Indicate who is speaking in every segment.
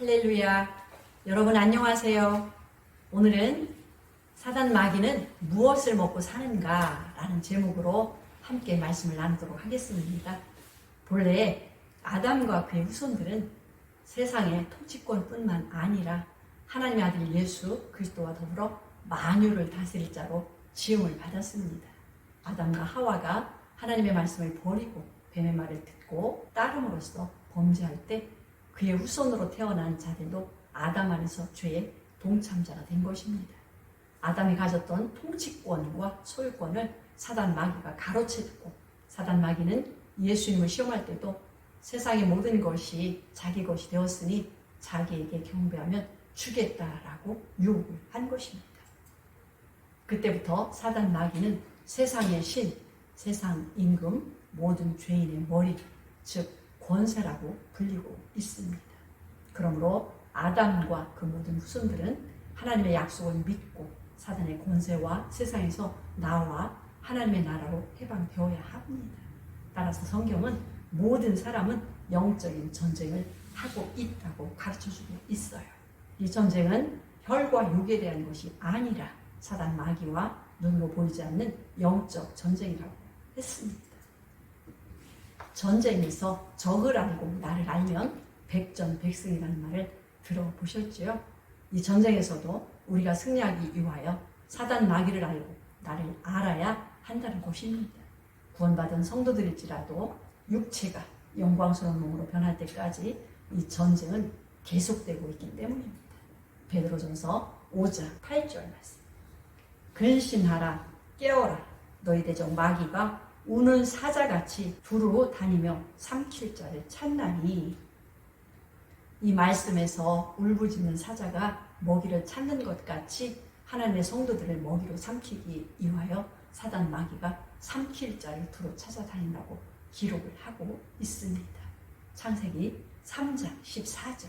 Speaker 1: 할렐루야. 여러분 안녕하세요. 오늘은 사단 마귀는 무엇을 먹고 사는가 라는 제목으로 함께 말씀을 나누도록 하겠습니다. 본래 아담과 그의 후손들은 세상의 통치권뿐만 아니라 하나님의 아들 예수 그리스도와 더불어 만유를 다스릴 자로 지음을 받았습니다. 아담과 하와가 하나님의 말씀을 버리고 뱀의 말을 듣고 따름으로써 범죄할 때 그의 후손으로 태어난 자들도 아담 안에서 죄의 동참자가 된 것입니다. 아담이 가졌던 통치권과 소유권을 사단 마귀가 가로채고 사단 마귀는 예수님을 시험할 때도 세상의 모든 것이 자기 것이 되었으니 자기에게 경배하면 주겠다라고 유혹을 한 것입니다. 그때부터 사단 마귀는 세상의 신, 세상 임금, 모든 죄인의 머리, 즉 권세라고 불리고 있습니다. 그러므로 아담과 그 모든 후손들은 하나님의 약속을 믿고 사단의 권세와 세상에서 나와 하나님의 나라로 해방되어야 합니다. 따라서 성경은 모든 사람은 영적인 전쟁을 하고 있다고 가르쳐주고 있어요. 이 전쟁은 혈과 육에 대한 것이 아니라 사단 마귀와 눈으로 보이지 않는 영적 전쟁이라고 했습니다. 전쟁에서 적을 알고 나를 알면 백전백승이라는 말을 들어보셨지요? 이 전쟁에서도 우리가 승리하기 위하여 사단 마귀를 알고 나를 알아야 한다는 것입니다. 구원받은 성도들일지라도 육체가 영광스러운 몸으로 변할 때까지 이 전쟁은 계속되고 있기 때문입니다. 베드로전서 5장 8절 말씀. 근신하라 깨어라 너희 대적 마귀가 우는 사자같이 두루 다니며 삼킬 자를 찾나니 이 말씀에서 울부짖는 사자가 먹이를 찾는 것 같이 하나님의 성도들을 먹이로 삼키기 위하여 사단 마귀가 삼킬 자를 두루 찾아다닌다고 기록을 하고 있습니다. 창세기 3장 14절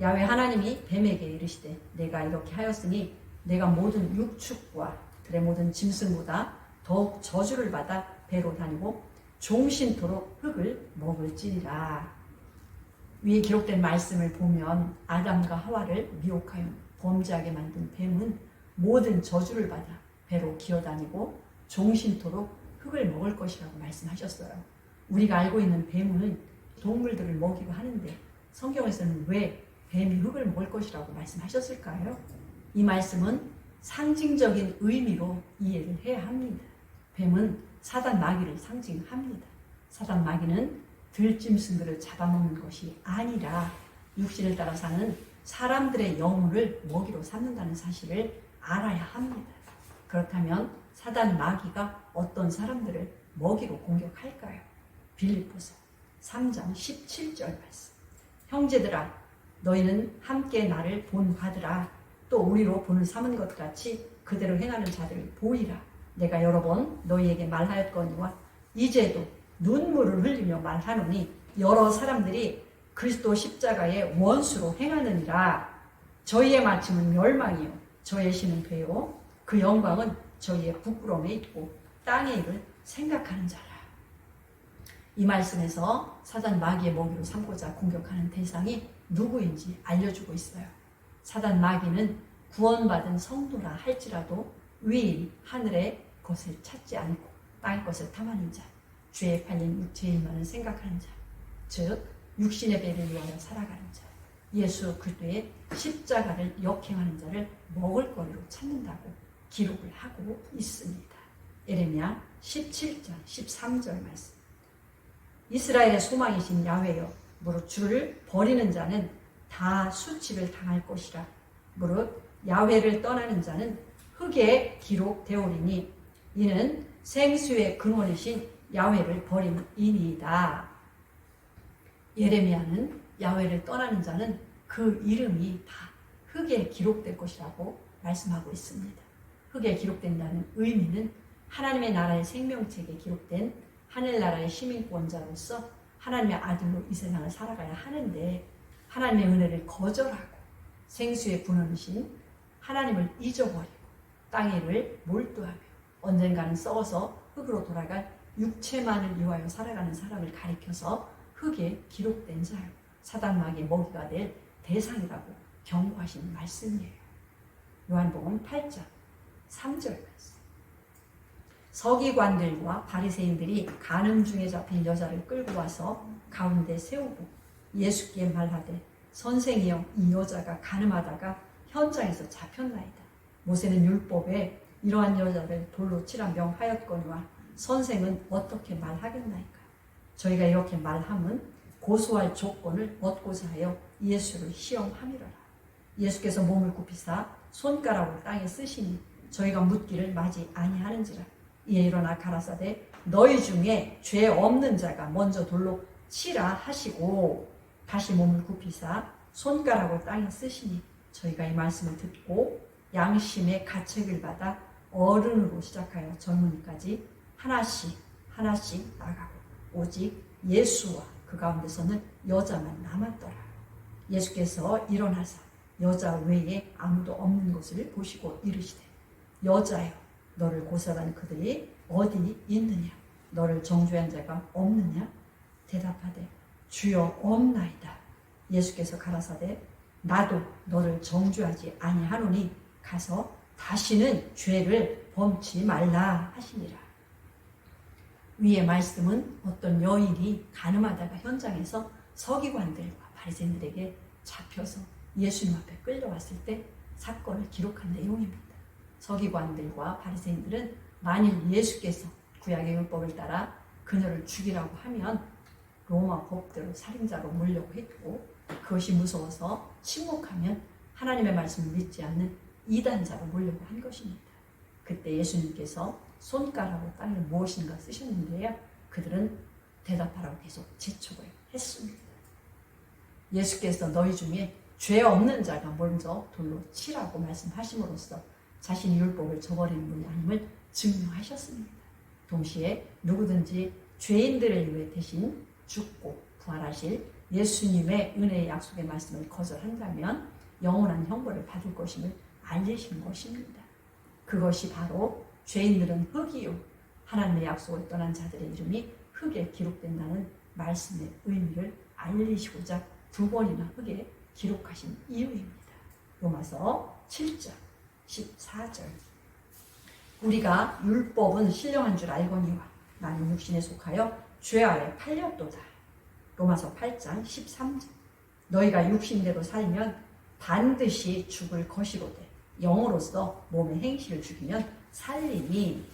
Speaker 1: 야외 하나님이 뱀에게 이르시되 내가 이렇게 하였으니 내가 모든 육축과 들의 모든 짐승보다 더욱 저주를 받아 배로 다니고 종신토록 흙을 먹을지니라. 위에 기록된 말씀을 보면 아담과 하와를 미혹하여 범죄하게 만든 뱀은 모든 저주를 받아 배로 기어다니고 종신토록 흙을 먹을 것이라고 말씀하셨어요. 우리가 알고 있는 뱀은 동물들을 먹이고 하는데 성경에서는 왜 뱀이 흙을 먹을 것이라고 말씀하셨을까요? 이 말씀은 상징적인 의미로 이해를 해야 합니다. 뱀은 사단 마귀를 상징합니다. 사단 마귀는 들짐승들을 잡아먹는 것이 아니라 육신을 따라 사는 사람들의 영혼을 먹이로 삼는다는 사실을 알아야 합니다. 그렇다면 사단 마귀가 어떤 사람들을 먹이로 공격할까요? 빌립보서 3장 17절 말씀. 형제들아 너희는 함께 나를 본받으라 또 우리로 본을 삼은 것 같이 그대로 행하는 자들을 보이라 내가 여러 번 너희에게 말하였거니와 이제도 눈물을 흘리며 말하노니 여러 사람들이 그리스도 십자가의 원수로 행하느니라. 저희의 마침은 멸망이요. 저의 신은 배요. 그 영광은 저희의 부끄러움에 있고 땅의 일을 생각하는 자라. 이 말씀에서 사단 마귀의 먹이로 삼고자 공격하는 대상이 누구인지 알려주고 있어요. 사단 마귀는 구원받은 성도라 할지라도 위인 하늘의 것을 찾지 않고 땅의 것을 탐하는 자, 죄에 팔린 육체인만을 생각하는 자, 즉 육신의 배를 위하여 살아가는 자, 예수 그리스도의 십자가를 역행하는 자를 먹을 거리로 찾는다고 기록을 하고 있습니다. 에레미야 17장 13절 말씀. 이스라엘의 소망이신 야훼여 무릇 주를 버리는 자는 다 수치를 당할 것이라 무릇 야훼를 떠나는 자는 흙에 기록되오리니 이는 생수의 근원이신 야훼를 버림이니이다. 예레미야는 야훼를 떠나는 자는 그 이름이 다 흙에 기록될 것이라고 말씀하고 있습니다. 흙에 기록된다는 의미는 하나님의 나라의 생명책에 기록된 하늘나라의 시민권자로서 하나님의 아들로 이 세상을 살아가야 하는데 하나님의 은혜를 거절하고 생수의 분원이신 하나님을 잊어버리고 일을 몰두하며 언젠가는 썩어서 흙으로 돌아갈 육체만을 위하여 살아가는 사람을 가리켜서 흙에 기록된 자요. 사단 마귀의 먹이가 될 대상이라고 경고하신 말씀이에요. 요한복음 8장 3절 말씀. 서기관들과 바리새인들이 가늠 중에 잡힌 여자를 끌고 와서 가운데 세우고 예수께 말하되 선생이여 이 여자가 가늠하다가 현장에서 잡혔나이다. 모세는 율법에 이러한 여자를 돌로 치라 명하였거니와 선생은 어떻게 말하겠나이까? 저희가 이렇게 말함은 고소할 조건을 얻고자 하여 예수를 시험함이로라. 예수께서 몸을 굽히사 손가락을 땅에 쓰시니 저희가 묻기를 맞이 아니하는지라. 이에 일어나 가라사대 너희 중에 죄 없는 자가 먼저 돌로 치라 하시고 다시 몸을 굽히사 손가락을 땅에 쓰시니 저희가 이 말씀을 듣고 양심의 가책을 받아 어른으로 시작하여 젊은이까지 하나씩 하나씩 나가고 오직 예수와 그 가운데서는 여자만 남았더라. 예수께서 일어나사 여자 외에 아무도 없는 것을 보시고 이르시되 여자여 너를 고사하는 그들이 어디 있느냐? 너를 정죄한 자가 없느냐? 대답하되 주여 없나이다. 예수께서 가라사대 나도 너를 정죄하지 아니하노니 가서 다시는 죄를 범치 말라 하시니라 위의 말씀은 어떤 여인이 가늠하다가 현장에서 서기관들과 바리새인들에게 잡혀서 예수님 앞에 끌려왔을 때 사건을 기록한 내용입니다. 서기관들과 바리새인들은 만일 예수께서 구약의 율법을 따라 그녀를 죽이라고 하면 로마 법대로 살인자로 몰려고 했고 그것이 무서워서 침묵하면 하나님의 말씀을 믿지 않는 이단자로 몰려고 한 것입니다. 그때 예수님께서 손가락으로 땅에 무엇인가 쓰셨는데요. 그들은 대답하라고 계속 재촉을 했습니다. 예수께서 너희 중에 죄 없는 자가 먼저 돌로 치라고 말씀하심으로써 자신이 율법을 저버리는 분이 아님을 증명하셨습니다. 동시에 누구든지 죄인들을 위해 대신 죽고 부활하실 예수님의 은혜의 약속의 말씀을 거절한다면 영원한 형벌을 받을 것임을 알리신 것입니다. 그것이 바로 죄인들은 흙이요 하나님의 약속을 떠난 자들의 이름이 흙에 기록된다는 말씀의 의미를 알리시고자 두 번이나 흙에 기록하신 이유입니다. 로마서 7장 14절 우리가 율법은 신령한 줄 알거니와 나는 육신에 속하여 죄 아래 팔렸도다. 로마서 8장 13절 너희가 육신대로 살면 반드시 죽을 것이로되 영으로서 몸의 행실을 죽이면 살리니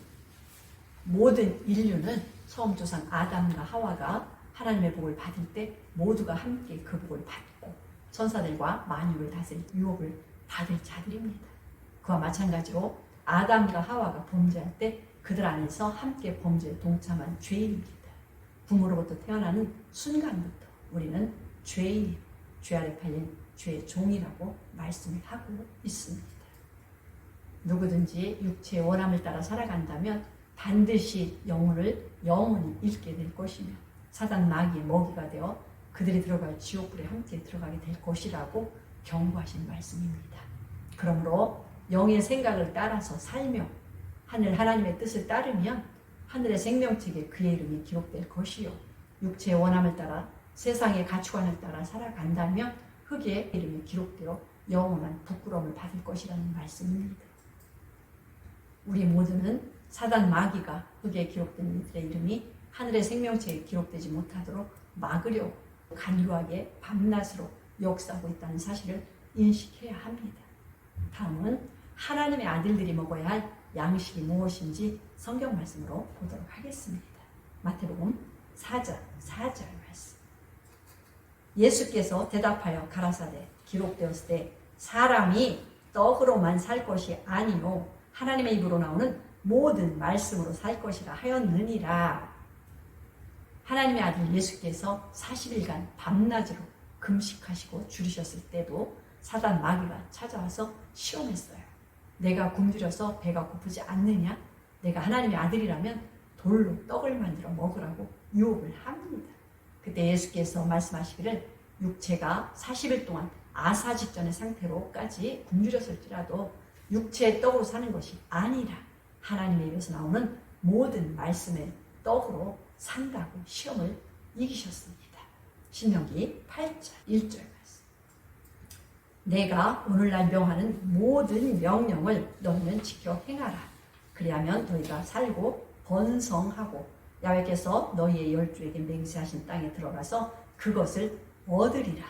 Speaker 1: 모든 인류는 처음 조상 아담과 하와가 하나님의 복을 받을 때 모두가 함께 그 복을 받고 천사들과 만유를 다스릴 유업을 받을 자들입니다. 그와 마찬가지로 아담과 하와가 범죄할 때 그들 안에서 함께 범죄에 동참한 죄인입니다. 부모로부터 태어나는 순간부터 우리는 죄인, 죄 아래 팔린 죄의 종이라고 말씀을 하고 있습니다. 누구든지 육체의 원함을 따라 살아간다면 반드시 영혼을 영원히 잃게 될 것이며 사단 마귀의 먹이가 되어 그들이 들어갈 지옥불에 함께 들어가게 될 것이라고 경고하신 말씀입니다. 그러므로 영의 생각을 따라서 살며 하늘 하나님의 뜻을 따르면 하늘의 생명책에 그의 이름이 기록될 것이요 육체의 원함을 따라 세상의 가치관을 따라 살아간다면 흙의 이름이 기록되어 영원한 부끄러움을 받을 것이라는 말씀입니다. 우리 모두는 사단 마귀가 흙에 기록된 이들의 이름이 하늘의 생명체에 기록되지 못하도록 막으려고 간교하게 밤낮으로 역사하고 있다는 사실을 인식해야 합니다. 다음은 하나님의 아들들이 먹어야 할 양식이 무엇인지 성경 말씀으로 보도록 하겠습니다. 마태복음 4장 4절 말씀. 예수께서 대답하여 가라사대 기록되었을 때 사람이 떡으로만 살 것이 아니요 하나님의 입으로 나오는 모든 말씀으로 살 것이라 하였느니라. 하나님의 아들 예수께서 40일간 밤낮으로 금식하시고 줄이셨을 때도 사단 마귀가 찾아와서 시험했어요. 내가 굶주려서 배가 고프지 않느냐? 내가 하나님의 아들이라면 돌로 떡을 만들어 먹으라고 유혹을 합니다. 그때 예수께서 말씀하시기를 육체가 40일 동안 아사 직전의 상태로까지 굶주렸을지라도 육체의 떡으로 사는 것이 아니라 하나님의 입에서 나오는 모든 말씀의 떡으로 산다고 시험을 이기셨습니다. 신명기 8장 1절 말씀. 내가 오늘날 명하는 모든 명령을 너희는 지켜 행하라. 그리하면 너희가 살고 번성하고 야외께서 너희의 열주에게 맹세하신 땅에 들어가서 그것을 얻으리라.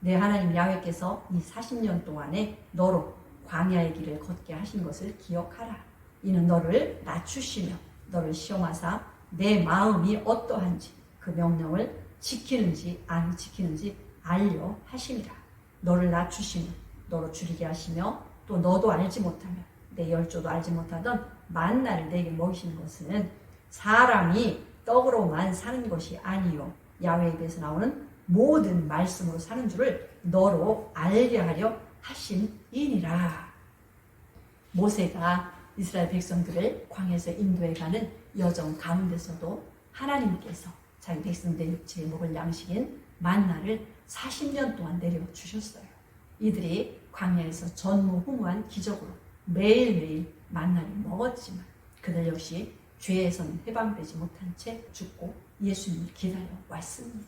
Speaker 1: 내 하나님 야외께서 이 40년 동안에 너로 광야의 길을 걷게 하신 것을 기억하라. 이는 너를 낮추시며 너를 시험하사 내 마음이 어떠한지 그 명령을 지키는지 안 지키는지 알려 하심이라. 너를 낮추시며 너로 줄이게 하시며 또 너도 알지 못하며 내 열조도 알지 못하던 만나를 내게 먹이시는 것은 사람이 떡으로만 사는 것이 아니요 야외 입에서 나오는 모든 말씀으로 사는 줄을 너로 알게 하려 하심 이니라. 모세가 이스라엘 백성들을 광야에서 인도해 가는 여정 가운데서도 하나님께서 자기 백성들 육체에 먹을 양식인 만나를 40년 동안 내려 주셨어요. 이들이 광야에서 전무후무한 기적으로 매일매일 만나를 먹었지만 그들 역시 죄에서는 해방되지 못한 채 죽고 예수님을 기다려 왔습니다.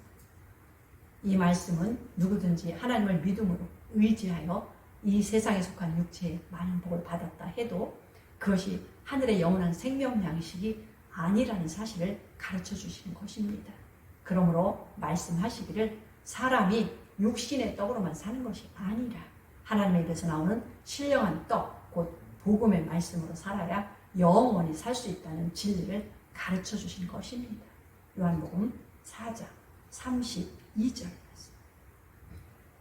Speaker 1: 이 말씀은 누구든지 하나님을 믿음으로 의지하여 이 세상에 속한 육체에 많은 복을 받았다 해도 그것이 하늘의 영원한 생명 양식이 아니라는 사실을 가르쳐 주시는 것입니다. 그러므로 말씀하시기를 사람이 육신의 떡으로만 사는 것이 아니라 하나님의 입에서 나오는 신령한 떡, 곧 복음의 말씀으로 살아야 영원히 살 수 있다는 진리를 가르쳐 주신 것입니다. 요한복음 4장 32절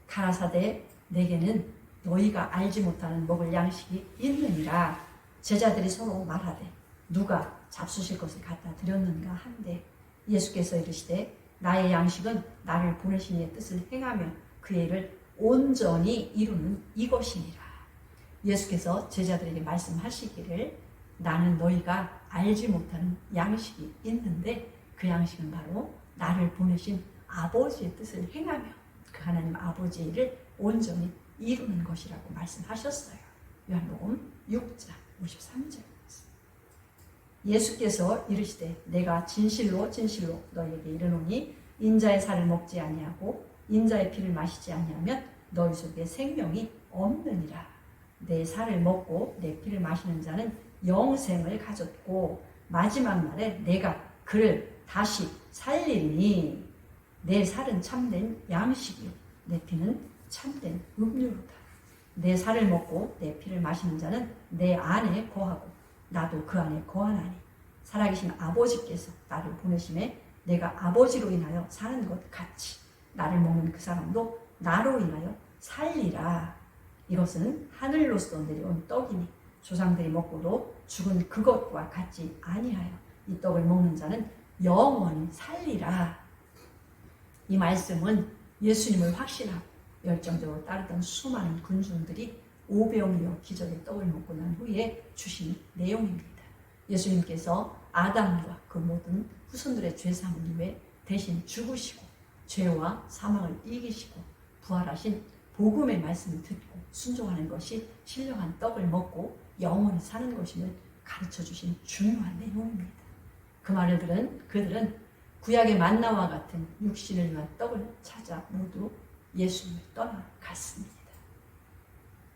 Speaker 1: 가라사대 내게는 너희가 알지 못하는 먹을 양식이 있느니라 제자들이 서로 말하되 누가 잡수실 것을 갖다 드렸는가 한데 예수께서 이르시되 나의 양식은 나를 보내신 이의 뜻을 행하며 그의 일을 온전히 이루는 이것이니라. 예수께서 제자들에게 말씀하시기를 나는 너희가 알지 못하는 양식이 있는데 그 양식은 바로 나를 보내신 아버지의 뜻을 행하며 그 하나님 아버지의 일을 온전히 이루는 것이라고 말씀하셨어요. 요한복음 6장 53절. 예수께서 이르시되 내가 진실로 진실로 너희에게 이르노니 인자의 살을 먹지 아니하고 인자의 피를 마시지 아니하면 너희 속에 생명이 없느니라. 내 살을 먹고 내 피를 마시는 자는 영생을 가졌고 마지막 날에 내가 그를 다시 살리니 내 살은 참된 양식이요 내 피는 참된 음료로다. 내 살을 먹고 내 피를 마시는 자는 내 안에 거하고 나도 그 안에 거하나니 살아계신 아버지께서 나를 보내심에 내가 아버지로 인하여 사는 것 같이 나를 먹는 그 사람도 나로 인하여 살리라. 이것은 하늘로서 내려온 떡이니 조상들이 먹고도 죽은 그것과 같지 아니하여 이 떡을 먹는 자는 영원히 살리라. 이 말씀은 예수님을 확신하고 열정적으로 따르던 수많은 군중들이 오병이어 기적의 떡을 먹고 난 후에 주신 내용입니다. 예수님께서 아담과 그 모든 후손들의 죄사함을 위해 대신 죽으시고 죄와 사망을 이기시고 부활하신 복음의 말씀을 듣고 순종하는 것이 신령한 떡을 먹고 영원히 사는 것임을 가르쳐 주신 중요한 내용입니다. 그 말을 들은 그들은 구약의 만나와 같은 육신을 위한 떡을 찾아 모두 예수님을 떠나갔습니다.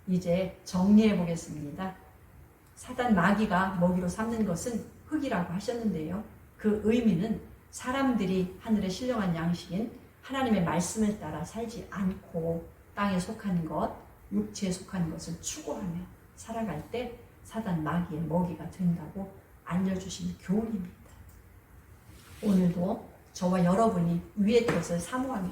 Speaker 1: 이제 정리해 보겠습니다. 사단 마귀가 먹이로 삼는 것은 흙이라고 하셨는데요. 그 의미는 사람들이 하늘의 신령한 양식인 하나님의 말씀을 따라 살지 않고 땅에 속한 것, 육체에 속한 것을 추구하며 살아갈 때 사단 마귀의 먹이가 된다고 알려주신 교훈입니다. 오늘도 저와 여러분이 위의 것을 사모하며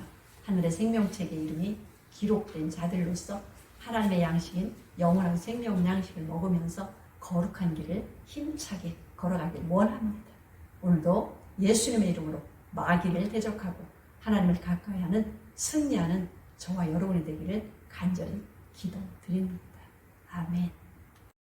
Speaker 1: 하늘의 생명책의 이름이 기록된 자들로서 하나님의 양식인 영원한 생명 양식을 먹으면서 거룩한 길을 힘차게 걸어가길 원합니다. 오늘도 예수님의 이름으로 마귀를 대적하고 하나님을 가까이 하는 승리하는 저와 여러분이 되기를 간절히 기도드립니다. 아멘.